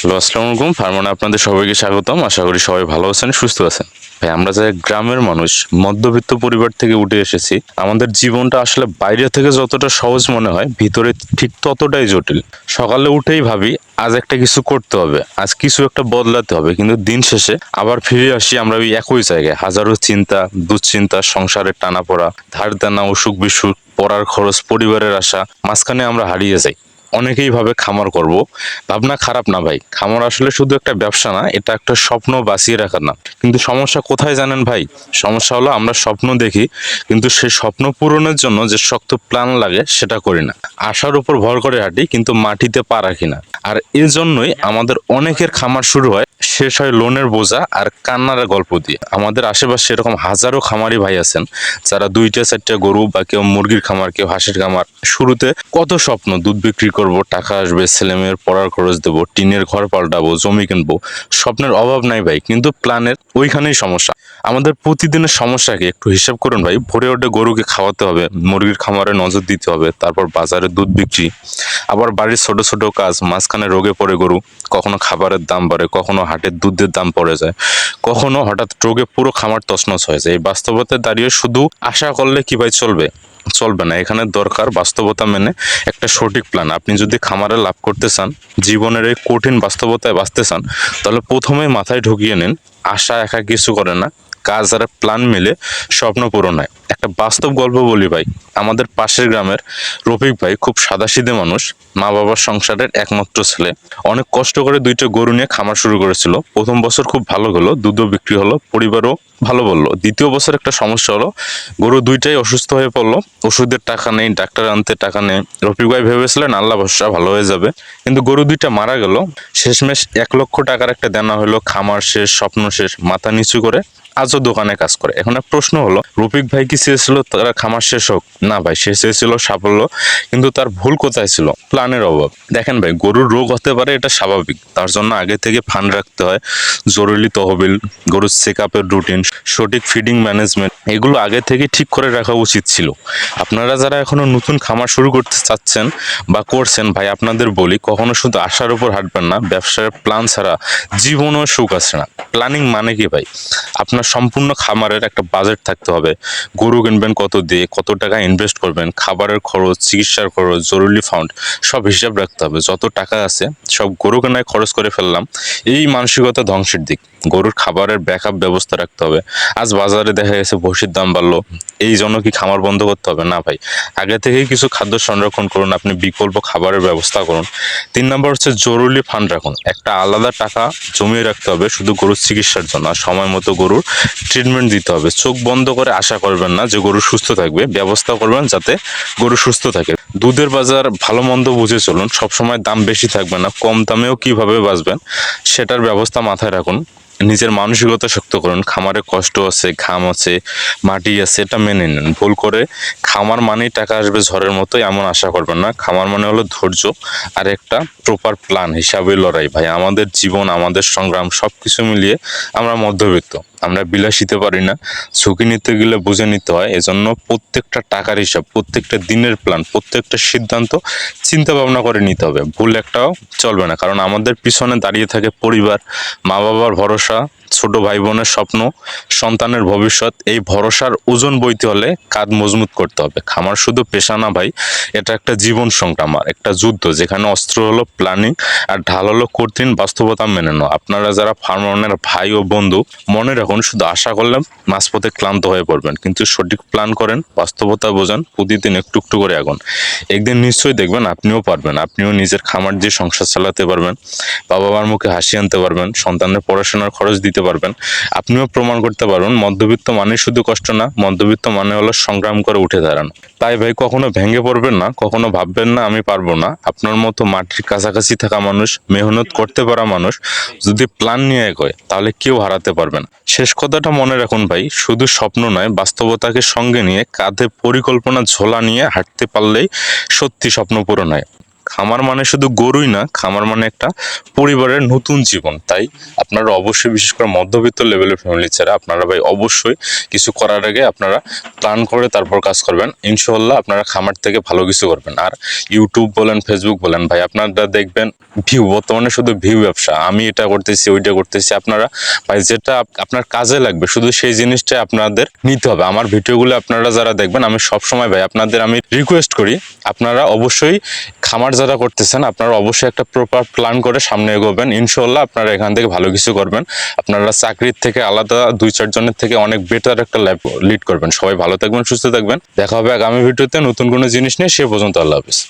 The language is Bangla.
হ্যালো, আসসালামু আলাইকুম। ফার্মনে আপনাদের সবাইকে স্বাগতম। আশা করি সবাই ভালো আছেন, সুস্থ আছেন। ভাই, আমরা যে গ্রামের মানুষ, মধ্যবিত্ত পরিবার থেকে উঠে এসেছি, আমাদের জীবনটা আসলে বাইরে থেকে যতটা সহজ মনে হয়, ভিতরে ঠিক ততটাই জটিল। সকালে উঠেই ভাবি, আজ একটা কিছু করতে হবে, আজ কিছু একটা বদলাতে হবে। কিন্তু দিন শেষে আবার ফিরে আসি আমরা ওই একই জায়গায়। হাজারো চিন্তা, দুশ্চিন্তা, সংসারের টানা পড়া ধার দানা অসুখ বিসুখ পড়ার খরচ, পরিবারের আশা, মাঝখানে আমরা হারিয়ে যাই। অনেকেই ভাবে খামার করব। ভাবনা খারাপ না ভাই। খামার আসলে শুধু একটা ব্যবসা না, এটা একটা স্বপ্ন বাঁচিয়ে রাখার না। কিন্তু সমস্যা কোথায় জানেন ভাই? সমস্যা হলো আমরা স্বপ্ন দেখি, কিন্তু সেই স্বপ্ন পূরণের জন্য যে শক্ত প্ল্যান লাগে, সেটা করি না। আশার উপর ভর করে হাঁটি, কিন্তু মাটিতে পা রাখি না। আর এর জন্যই আমাদের অনেকের খামার শুরু হয় শেষ হয় লোনের বোঝা আর কান্নার গল্প দিয়ে। আমাদের আশেপাশে এরকম হাজারো খামারি ভাই আছেন, যারা দুইটা, চারটা গরু বা কেউ মুরগির খামার, কেউ হাঁসের খামার। শুরুতে কত স্বপ্ন, দুধ বিক্রি করব, টাকা আসবে, ছেলে মেয়ের পড়ার খরচ দেবো, টিনের ঘর পাল্টাবো, জমি কিনবো, স্বপ্নের অভাব নাই ভাই, কিন্তু প্ল্যানের ওইখানেই সমস্যা। আমাদের প্রতিদিনের সমস্যা কি একটু হিসাব করুন ভাই, ভোরে ওঠে গরুকে খাওয়াতে হবে, মুরগির খামারে নজর দিতে হবে, তারপর বাজারে দুধ বিক্রি। আবার বাড়ির ছোট ছোট কাজ, মাঝখানে রোগে পড়ে গরু, কখনো খাবারের দাম বাড়ে, কখনো হাটের দুধের দাম পড়ে যায়। কখনো হঠাৎ রোগে পুরো খামার তছনছ হয়ে যায়। এই বাস্তবতায় দাঁড়িয়ে শুধু আশা করলে কি ভাই চলবে? চলবে না। এখানে দরকার বাস্তবতা মেনে একটা সঠিক প্ল্যান আপনি যদি খামারে লাভ করতে চান, জীবনের এই কঠিন বাস্তবতায় বাঁচতে চান, তাহলে প্রথমে মাথায় ঢুকিয়ে নিন, আশা একা কিছু করে না। কাজ আর প্ল্যান মিলে স্বপ্ন পূরণ হয়। একটা বাস্তব গল্প বলি ভাই, আমাদের পাশের গ্রামের রফিক ভাই খুব সাদাসিধে মানুষ, মা বাবার সংসারের একমাত্র ছেলে। অনেক কষ্ট করে দুইটা গরু নিয়ে খামার শুরু করেছিল। প্রথম বছর খুব ভালো হলো, দুধও বিক্রি হলো, পরিবারও ভালো বলল। দ্বিতীয় বছর একটা সমস্যা হলো, গরু দুইটাই অসুস্থ হয়ে পড়ল। ওষুধের টাকা নেই, ডাক্তার আনতে টাকা নেই। রফিক ভাই ভেবেছিলেন, আল্লাহ ভরসা, ভালো হয়ে যাবে। কিন্তু গরু দুইটা মারা গেল। শেষমেশ এক লক্ষ টাকার একটা দেনা হলো, খামার শেষ, স্বপ্ন শেষ, মাথা নিচু করে আজও দোকানে কাজ করে। এখন প্রশ্ন হলো, রফিক ভাই কি চেয়েছিল তারা খামার শেষ হোক? না ভাই, সে চেয়েছিল সাফল্য, কিন্তু তার ভুল কোথায় ছিল? প্ল্যানের অভাব। দেখেন ভাই, গরুর রোগ হতে পারে, এটা স্বাভাবিক। তার জন্য আগে থেকে ফান্ড রাখতে হয়, জরুরি তহবিল, গরুর চেক আপের রুটিন, সঠিক ফিডিং ম্যানেজমেন্ট, এগুলো আগে থেকে ঠিক করে রাখা উচিত ছিল। আপনারা যারা এখনও নতুন খামার শুরু করতে চাচ্ছেন বা করছেন, ভাই, আপনাদের বলি, কখনো শুধু আশার উপর হাঁটবেন না, ব্যবসার প্ল্যান ছাড়া জীবনও সুখ আসে না। প্ল্যানিং মানে কি ভাই? আপনার সম্পূর্ণ খামারের একটা বাজেট থাকতে হবে। গরু কিনবেন কত দিয়ে, কত টাকা ইনভেস্ট করবেন, খাবারের খরচ, চিকিৎসার খরচ, জরুরি ফান্ড সব হিসাব রাখতে হবে। যত টাকা আছে, সব গরু কেনায় খরচ করে ফেললাম। এই মানসিকতা ধ্বংসের দিক। গরুর খাবারের ব্যাকআপ ব্যবস্থা রাখতে হবে। আজ বাজারে দেখা গেছে ভসির দাম বাড়লো। এই জন্য কি খামার বন্ধ করতে হবে? না ভাই। আগে থেকেই কিছু খাদ্য সংরক্ষণ করুন, আপনি বিকল্প খাবারের ব্যবস্থা করুন। তিন নম্বর হচ্ছে জরুরি ফান্ড রাখুন। একটা আলাদা টাকা জমিয়ে রাখতে হবে শুধু গরুর চিকিৎসার জন্য। সময় মতো গরুর ট্রিটমেন্ট দিতে হবে। চোখ বন্ধ করে আশা করবেন না যে গরু সুস্থ থাকবে। ব্যবস্থা করবেন যাতে গরু সুস্থ থাকে। দুধের বাজার ভালো মন্দ বুঝে চলুন। সবসময় দাম বেশি থাকবে না, কম দামেও কীভাবে বাঁচবেন সেটার ব্যবস্থা মাথায় রাখুন। নিজের মানসিকতা শক্ত করুন। খামারে কষ্ট আছে, ঘাম আছে, মাটি আছে, এটা মেনে নিন। ভুল করে খামার মানেই টাকা আসবে ঝড়ের মতো এমন আশা করবেন না। খামার মানে হলো ধৈর্য আর একটা প্রপার প্ল্যান হিসাবে লড়াই। ভাই, আমাদের জীবন, আমাদের সংগ্রাম সব কিছু মিলিয়ে আমরা মধ্যবিত্ত। আমরা বিলাসিতে পারি না। ঝুঁকি নিতে গেলে বুঝে নিতে হয়। এজন্য প্রত্যেকটা টাকার হিসাব, প্রত্যেকটা দিনের প্ল্যান প্রত্যেকটা সিদ্ধান্ত চিন্তা ভাবনা করে নিতে হবে। ভুল একটাও চলবে না। কারণ আমাদের পিছনে দাঁড়িয়ে থাকে পরিবার মা বাবার ভরসা ছোট ভাই বোনের স্বপ্ন, সন্তানের ভবিষ্যৎ, এই ভরসার ওজন বইতে হলে কাঁধ মজবুত করতে হবে। খামার শুধু পেশা না ভাই, এটা একটা জীবন সংগ্রাম আর একটা যুদ্ধ, যেখানে অস্ত্র হলো প্ল্যানিং আর ঢাল হলো কঠিন বাস্তবতা মেনে নেওয়া। আপনারা যারা ফার্মারের ভাই ও বন্ধু, মনে রাখুন, শুধু আশা করলে মাঝপথে ক্লান্ত হয়ে পড়বেন, কিন্তু সঠিক প্ল্যান করেন, বাস্তবতা বোঝান, প্রতিদিন একটু একটু করে আগুন। একদিন নিশ্চয়ই দেখবেন আপনিও পারবেন, আপনিও নিজের খামার দিয়ে সংসার চালাতে পারবেন বাবা মার মুখে হাসি আনতে পারবেন, সন্তানের পড়াশোনার খরচ দিতে পারবেন। আপনিও প্রমাণ করতে পারবেন মধ্যবিত্ত মানে শুধু কষ্ট না, মধ্যবিত্ত মানে হলো সংগ্রাম করে উঠে দাঁড়ানো। তাই ভাই, কখনো ভেঙে পড়বেন না, কখনো ভাববেন না, আমি পারব না। আপনার মতো মাটির কাছাকাছি থাকা মানুষ, মেহনত করতে পারা মানুষ, যদি প্ল্যান নিয়ে এগোয়, তাহলে কেউ হারাতে পারবে না। শেষ কথাটা মনে রাখুন ভাই, শুধু স্বপ্ন নয়, বাস্তবতাকে সঙ্গে নিয়ে, কাঁধে পরিকল্পনা ঝোলা নিয়ে হাঁটতে পারলেই সত্যি স্বপ্ন পূরণ হয়। খামার মানে শুধু গরুই না, খামার মানে একটা পরিবারের নতুন জীবন। তাই আপনারা অবশ্যই বিশেষ করে মধ্যবিত্ত লেভেলের ফ্যামিলি ছাড়া আপনারা ভাই অবশ্যই কিছু করার আগে আপনারা প্ল্যান করে তারপর কাজ করবেন। ইনশাল্লাহ আপনারা খামার থেকে ভালো কিছু করবেন। আর ইউটিউব বলেন ফেসবুক বলেন, ভাই আপনারা দেখবেন ভিউ বর্তমানে শুধু ভিউ ব্যবসা। আমি এটা করতেছি, ওইটা করতেছি। আপনারা ভাই যেটা আপনার কাজে লাগবে, শুধু সেই জিনিসটা আপনাদের নিতে হবে। আমার ভিডিওগুলো আপনারা যারা দেখবেন, আমি সব সময় ভাই আপনাদের আমি রিকোয়েস্ট করি, আপনারা অবশ্যই খামার যারা করতেছেন, আপনারা অবশ্যই একটা প্রপার প্ল্যান করে সামনে এগোবেন। ইনশাল্লাহ আপনারা এখান থেকে ভালো কিছু করবেন। আপনারা চাকরির থেকে আলাদা দুই চারজনের থেকে অনেক বেটার একটা লাইফ লিড করবেন। সবাই ভালো থাকবেন, সুস্থ থাকবেন। দেখা হবে আগামী ভিডিওতে নতুন কোনো জিনিস নিয়ে সে পর্যন্ত আল্লাহ হাফিজ।